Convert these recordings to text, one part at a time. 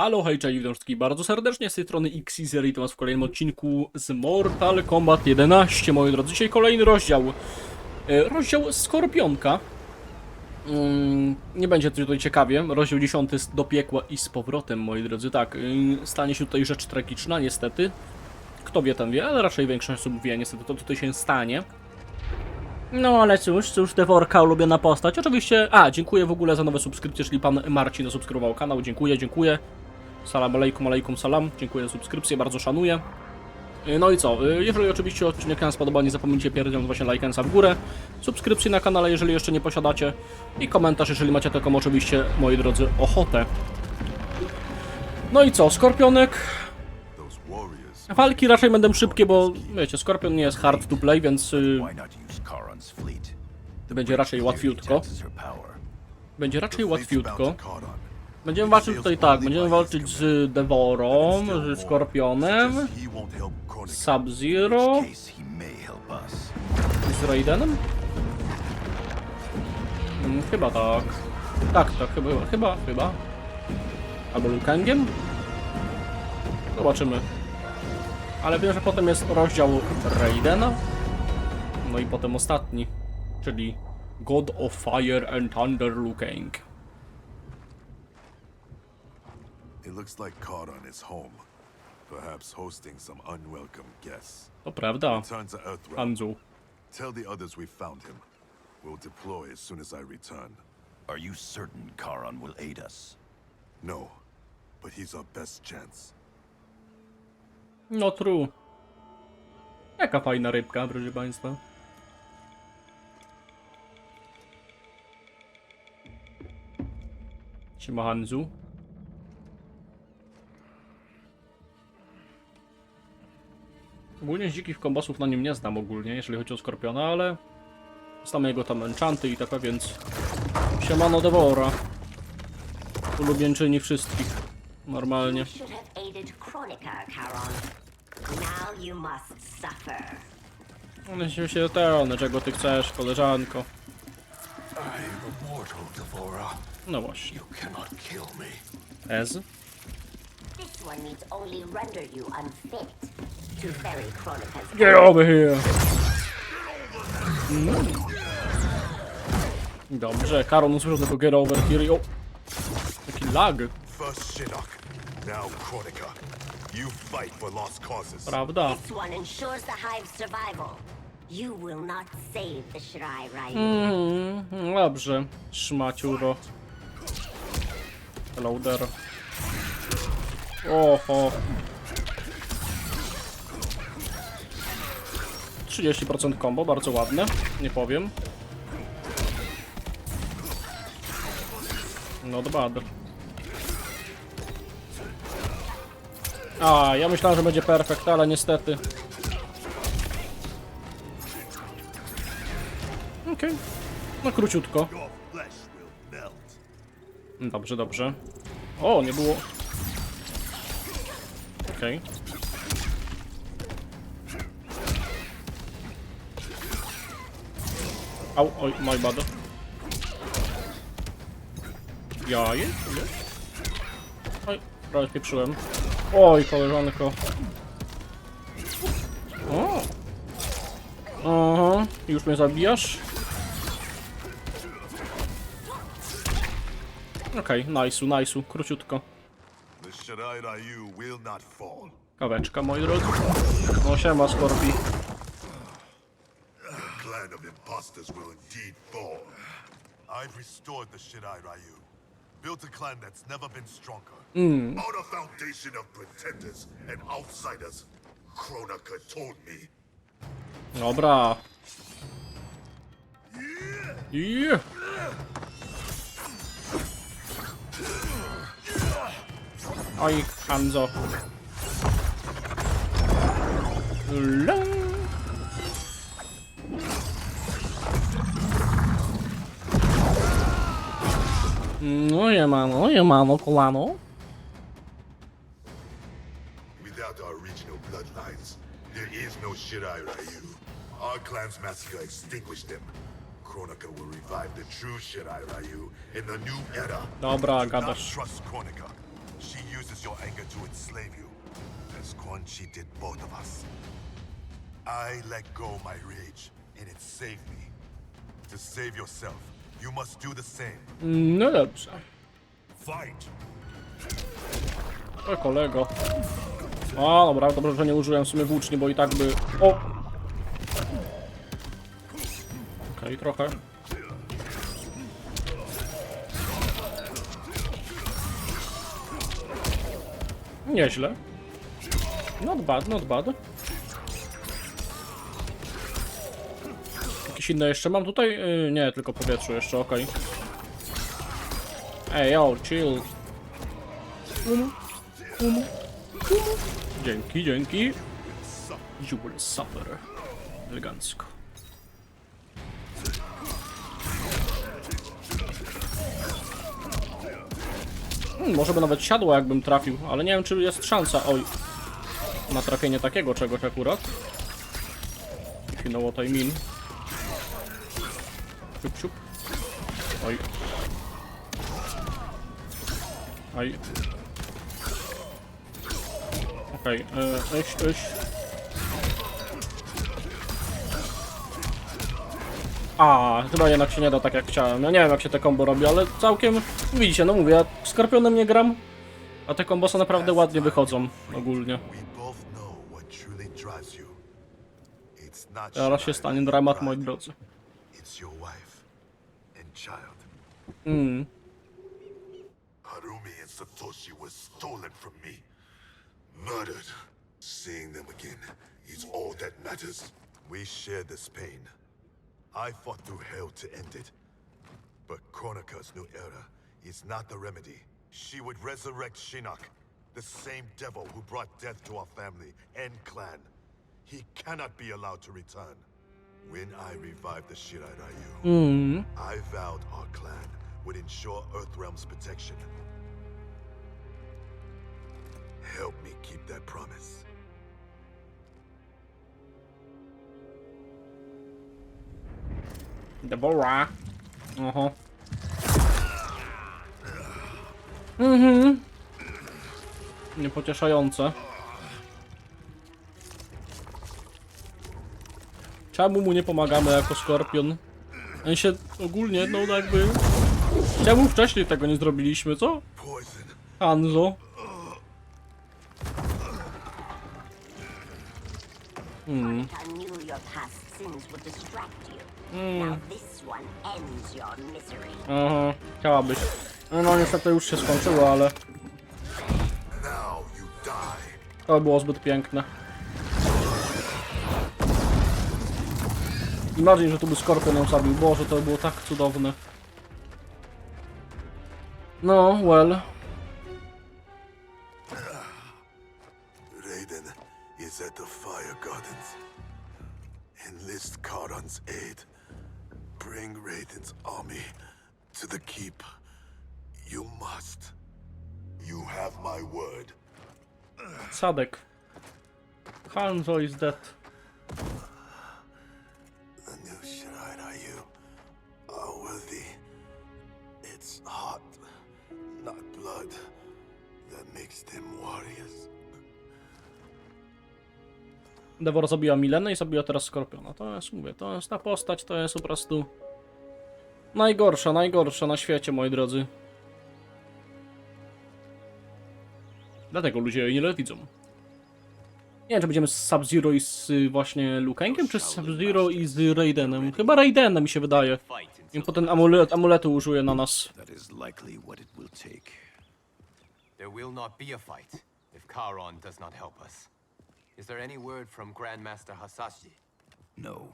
Halo, hej, cześć, witam wszystkich bardzo serdecznie, z tej strony Xezer i to was w kolejnym odcinku z Mortal Kombat 11, moi drodzy. Dzisiaj kolejny rozdział, e, rozdział Skorpionka. Mm, nie będzie tutaj ciekawie, rozdział 10 jest do piekła i z powrotem, moi drodzy, tak. y, Stanie się tutaj rzecz tragiczna, niestety. Kto wie, ten wie, ale raczej większość osób wie, niestety to tutaj się stanie. No ale cóż, cóż, Deworka, ulubiona postać. Oczywiście, a, dziękuję w ogóle za nowe subskrypcje, czyli pan Marcin zasubskrybował kanał, dziękuję, dziękuję. Salam alejkum, alejkum salam, dziękuję za subskrypcję, bardzo szanuję. Y, No i co, y, jeżeli oczywiście odcinek nam spodoba, nie zapomnijcie pierdoląc właśnie lajkensa w górę, subskrypcji na kanale, jeżeli jeszcze nie posiadacie i komentarz, jeżeli macie taką oczywiście, moi drodzy, ochotę. No i co, Skorpionek, walki raczej będą szybkie, bo wiecie, Skorpion nie jest hard to play, więc y, będzie raczej łatwiutko. Będzie raczej łatwiutko. Będziemy walczyć tutaj tak, będziemy walczyć z Devorą, z Skorpionem, Kronika. Sub-Zero z Raidenem? Mm, chyba tak. Tak, tak, chyba, chyba, chyba. Albo Lukangiem? Zobaczymy. Ale wiem, że potem jest rozdział Raidena. No i potem ostatni, czyli God of Fire and Thunder Lukang. It looks like Cardon is home. Perhaps hosting some unwelcome guests. To prawda, Return to Earthrealm. Hanzu. Tell the others we found him. We'll deploy as soon as I return. Are you certain Charon will aid us? No, but he's our best chance. No true. Jaka fajna rybka, proszę państwa. Siema Hanzu. Ogólnie z dzikich kombosów na nim nie znam ogólnie, jeżeli chodzi o Skorpiona, ale znamy jego tam enchanty i tak, więc siemano Devora. Ulubieńczyni wszystkich. Normalnie. One się się ten, czego ty chcesz, koleżanko. No właśnie. Ez. This one needs only render you unfit to ferry Chronica's Get over here! Mm. Dobrze, Karol usłyszał tego get over here i o! Taki lag, First Shinnok, now Kronika. You fight for lost causes. prawda? This one ensures the hive's survival. You will not save the Shirai Ryu. Mm, dobrze, szmaciuro. Loader. Oho. 30% combo, bardzo ładne, nie powiem. Not bad. A, ja myślałem, że będzie perfekt, ale niestety. Okej. No króciutko. Dobrze, dobrze. O, nie było. Okej. Au, oj, my bad. Jaje? Nie? Oj, prawie pieprzyłem. Oj, koleżanko. O! Aha, już mnie zabijasz? Okej, okay, nice'u, nice'u, króciutko. Shirai Ryu will not fall. Kaweczka, moi drodzy. No siema, Skorpi. The clan of imposters will indeed fall. I've restored the Shirai Ryu. Built a clan that's never been stronger. Hmm. On a foundation of pretenders and outsiders. Kronika told me. Dobra. Yeah. Oj, Hanzo. La. No jemano, jemano, kolano. Without our original bloodlines, there is no Shirai Ryu. Our clan's massacre extinguished them. Kronika will revive the true Shirai Ryu in the new era. Dobra, Do not gadasz. trust Kronika. She uses your anger to enslave you, as Quan Chi did both of us. I let go my rage, and it saved me. To save yourself, you must do the same. No dobrze. Fight! O kolego. A, dobra, dobrze, że nie użyłem w sumie włóczni, bo i tak by... O! Okej, trochę. Nieźle. Not bad, not bad. Jakieś inne jeszcze mam tutaj? Yy, nie, tylko powietrzu jeszcze, okej. Ej, yo, chill. Dzięki, dzięki. You will suffer. Elegancko. Hmm, może by nawet siadło jakbym trafił, ale nie wiem czy jest szansa, oj, na trafienie takiego czegoś akurat. If you know what I mean. Siup, siup. Oj. Oj. Okej, okay, iść, iść. A, chyba jednak się nie da tak jak chciałem. Ja nie wiem jak się te combo robi, ale całkiem... Widzicie, no mówię, ja Skorpionem nie gram, a te kombosy naprawdę ładnie wychodzą ogólnie. Teraz się stanie dramat, moi drodzy. Mm. Harumi and Satoshi were stolen from me. Murdered. Seeing them again is all that matters. We share this pain. I fought through hell to end it. But Kronika's new era is not the remedy. She would resurrect Shinnok, the same devil who brought death to our family and clan. He cannot be allowed to return. When I revived the Shirai Ryu, Mm. I vowed our clan would ensure Earthrealm's protection. Help me keep that promise. Devora. Oho. Mhm. Niepocieszające. Czemu mu nie pomagamy jako skorpion? On się ogólnie, no jakby... Czemu wcześniej tego nie zrobiliśmy, co? Hanzo. Your misery. Aha, chciałabyś. No, no niestety już się skończyło, ale to było zbyt piękne. Imagine, że tu by Skorpion ją zabił. Boże, to było tak cudowne. No, well. Raiden is at the Fire Gardens. Enlist Karan's aid. Bring Raiden's army to the keep. You must. You have my word. Sadek. Hanzo is dead. The new Shirai Ryu are worthy. It's heart, not blood, that makes them warriors. Devor zabiła Milenę i zabiła teraz Skorpiona. To jest, mówię, to jest ta postać, to jest po prostu... Najgorsza, najgorsza na świecie, moi drodzy. Dlatego ludzie jej nie widzą. Nie wiem, czy będziemy z Sub-Zero i z y, właśnie Lukangiem, czy z Sub-Zero i z Raidenem? Chyba Raidenem mi się wydaje. I potem amulet, amuletu użyje na nas. That is likely what it will take. There will not be a fight if Charon does not help us. Is there any word from Grandmaster Hasashi? No.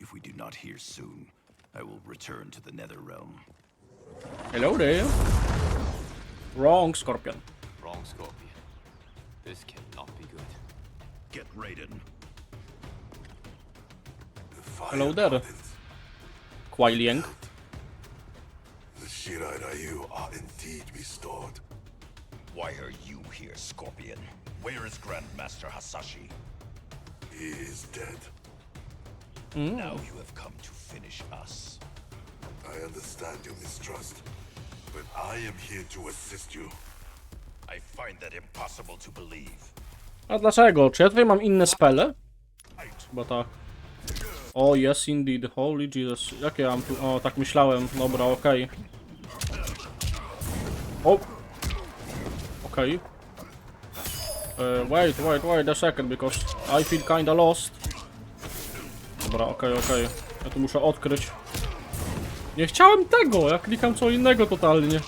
If we do not hear soon, I will return to the Nether Realm. Hello there. Wrong, Scorpion. Wrong Scorpion. This cannot be good. Get Raiden. The Hello there. Gardens, Kuai Liang. the Shirai Ryu are indeed restored. Why are you here, Scorpion? Where is Grandmaster Hasashi? He is dead. Hmm. Now you have come to finish us. I understand your mistrust, but I am here to assist you. A dlaczego? Czy ja tutaj mam inne spele? Chyba tak. O, yes indeed, holy Jesus. Jakie ja mam tu... O, tak myślałem. Dobra, okej. O! Okej. E, wait, wait, wait a second, because I feel kinda lost. Dobra, okej, okej. Ja tu muszę odkryć. Nie chciałem tego, ja klikam co innego totalnie.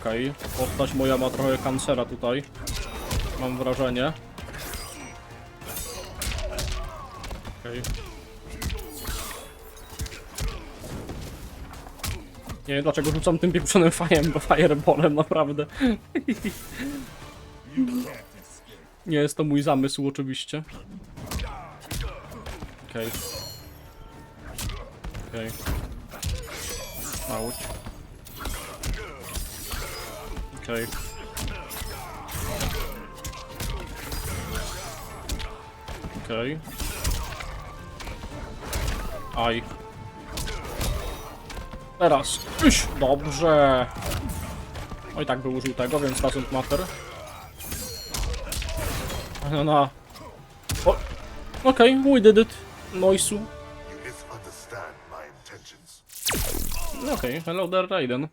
Okej, postać moja ma trochę kancera tutaj. Mam wrażenie. Okej. Nie wiem dlaczego rzucam tym pieprzonym fajem, bo fireballem naprawdę. Nie jest to mój zamysł oczywiście. Okej. Okej. Auć. Okej. Okej. Aj. Teraz. Iś, dobrze. Oj, tak by użył tego, więc doesn't matter. No, no. O. Okej, we did it. Noisu. Intentions. Okej, hello there, Raiden.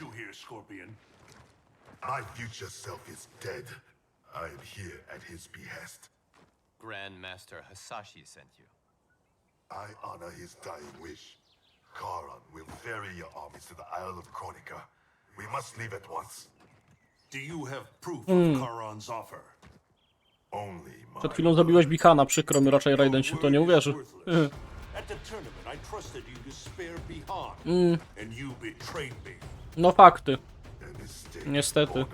You here, Scorpion? My future self is dead. I am here at his behest. Grandmaster Hasashi sent you. I honor his dying wish. Charon will ferry your armies to the Isle of Chronica. We must leave at once. Do you have proof of hmm. Charon's offer? Only my Przed chwilą zabiłeś Bikana, przykro mi, raczej Raiden się w to nie uwierzy. Worthless. No fakty. Niestety.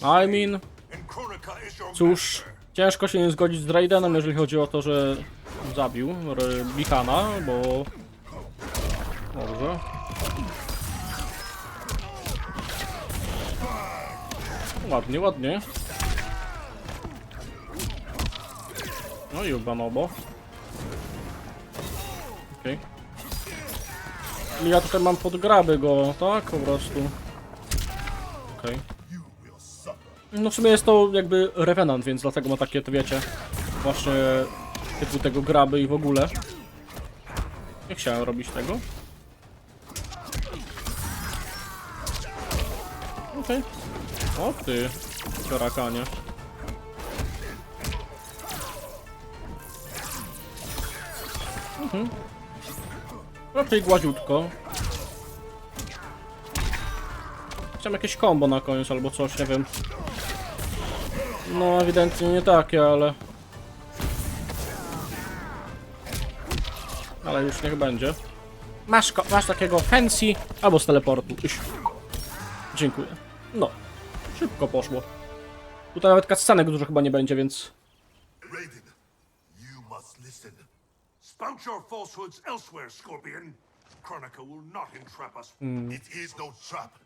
I mean, cóż, ciężko się nie zgodzić z Raidenem, jeżeli chodzi o to, że zabił Bikana, bo... Dobrze. Ładnie, ładnie. No i Ubanobo. Okej. Okay. Ja tutaj mam podgraby go, tak? Po prostu. Okej. Suffer. No w sumie jest to jakby Revenant, więc dlatego ma takie, to wiecie, właśnie typu tego graby i w ogóle. Nie chciałem robić tego. Okej. O ty, karakanie. Mhm. Raczej gładziutko. Chciałem jakieś combo na koniec albo coś, nie wiem. No ewidentnie nie takie, ale... Ale już niech będzie. Masz, masz takiego fancy albo z teleportu. Iś. Dziękuję. No, szybko poszło. Tutaj nawet cutscenek dużo chyba nie będzie, więc... Spout your falsehoods elsewhere, Scorpion. Chronica will not entrap us. Hmm. It is no trap.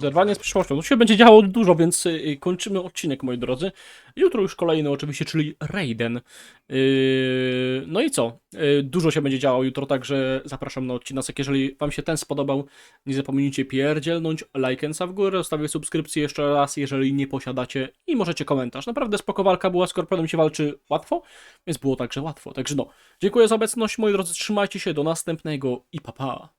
Zerwanie z przyszłością. Tu się będzie działo dużo, więc y, kończymy odcinek, moi drodzy. Jutro już kolejny oczywiście, czyli Raiden. Yy, no i co? Dużo się będzie działo jutro, także zapraszam na odcinek. Jeżeli wam się ten spodobał, nie zapomnijcie pierdzielnąć lajkensa w górę, zostawię subskrypcję jeszcze raz, jeżeli nie posiadacie i możecie komentarz. Naprawdę spoko walka była, Skorpionem się walczy łatwo, więc było także łatwo. Także no, dziękuję za obecność, moi drodzy, trzymajcie się, do następnego i pa pa.